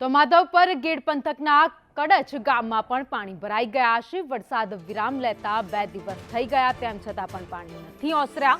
તો માધવપર ગેડ પંથકના કડચ ગામમાં પણ પાણી ભરાઈ ગયા છે. વરસાદ વિરામ લેતા બે દિવસ થઈ ગયા, તેમ છતાં પણ પાણી નથી ઓસર્યા.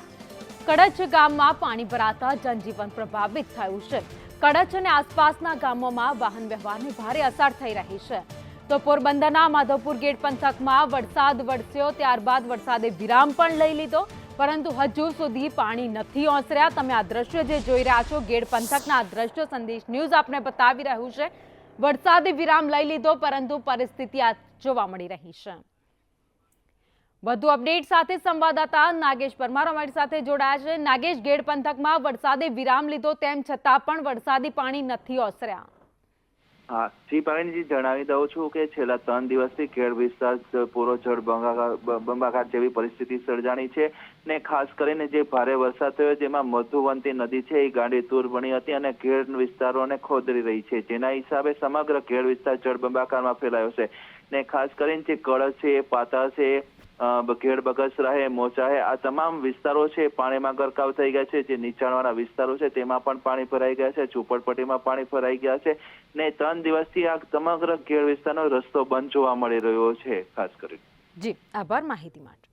કડચ ગામમાં પાણી ભરાતા જનજીવન પ્રભાવિત થયું છે. કડચ અને આસપાસના ગામોમાં વાહન વ્યવહારની ભારે અસર થઈ રહી છે. તો પોરબંદરના માધવપુર ગેટ પંથકમાં વરસાદ વરસ્યો, ત્યારબાદ વરસાદે વિરામ પણ લઈ લીધો. પરંતુ હજુ સુધી પાણી નથી ઓસર્યા. તમે આ દ્રશ્ય જે જોઈ રહ્યા છો, ગેડ પંથકના આ દ્રશ્ય સંદેશ ન્યૂઝ આપને બતાવી રહ્યું છે. વરસાદે વિરામ લઈ લીધો, પરંતુ પરિસ્થિતિ આ જોવા મળી રહી છે. વધુ અપડેટ સાથે સંવાદદાતા નાગેશ પરમાર અમારી સાથે જોડાયા છે. નાગેશ, ગેડ પંથકમાં વરસાદે વિરામ લીધો, તેમ છતાં પણ વરસાદી પાણી નથી ઓસર્યા. હા જી પ્રવીણજી જણાવી દઉં છું કે છેલ્લા ત્રણ દિવસથી ખેડ વિસ્તાર પૂરો જળ બંબાકાર જેવી પરિસ્થિતિ સર્જાણી છે ને ખાસ કરીને જે ભારે વરસાદ થયો જેમાં મધુવંતી નદી છે એ ગાંડી તૂર બની હતી અને ખેડ વિસ્તારોને ખોદરી રહી છે. જેના હિસાબે સમગ્ર ખેડ વિસ્તાર જળ બંબાકારમાં ફેલાયો છે ને ખાસ કરીને જે કળશ છે પાતા છે અ, બગસરાહે બગસરા હે આ તમામ વિસ્તારો છે પાણીમાં ગરકાવ થઈ ગયા છે જે નીચાણવાળા વિસ્તારો છે તેમાં પણ પાણી ભરાઈ ગયા છે ઝૂંપડપટ્ટીમાં પાણી ભરાઈ ગયા છે ને ત્રણ દિવસથી આ સમગ્ર ઘેડ વિસ્તારનો રસ્તો બંધ જોવા મળી રહ્યો છે ખાસ કરીને. જી આભાર માહિતી માટે.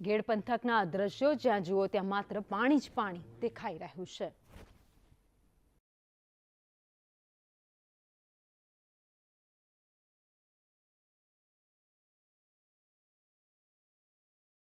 ગેડ પંથકના દ્રશ્યો જ્યાં જુઓ ત્યાં માત્ર પાણી જ પાણી દેખાઈ રહ્યું છે.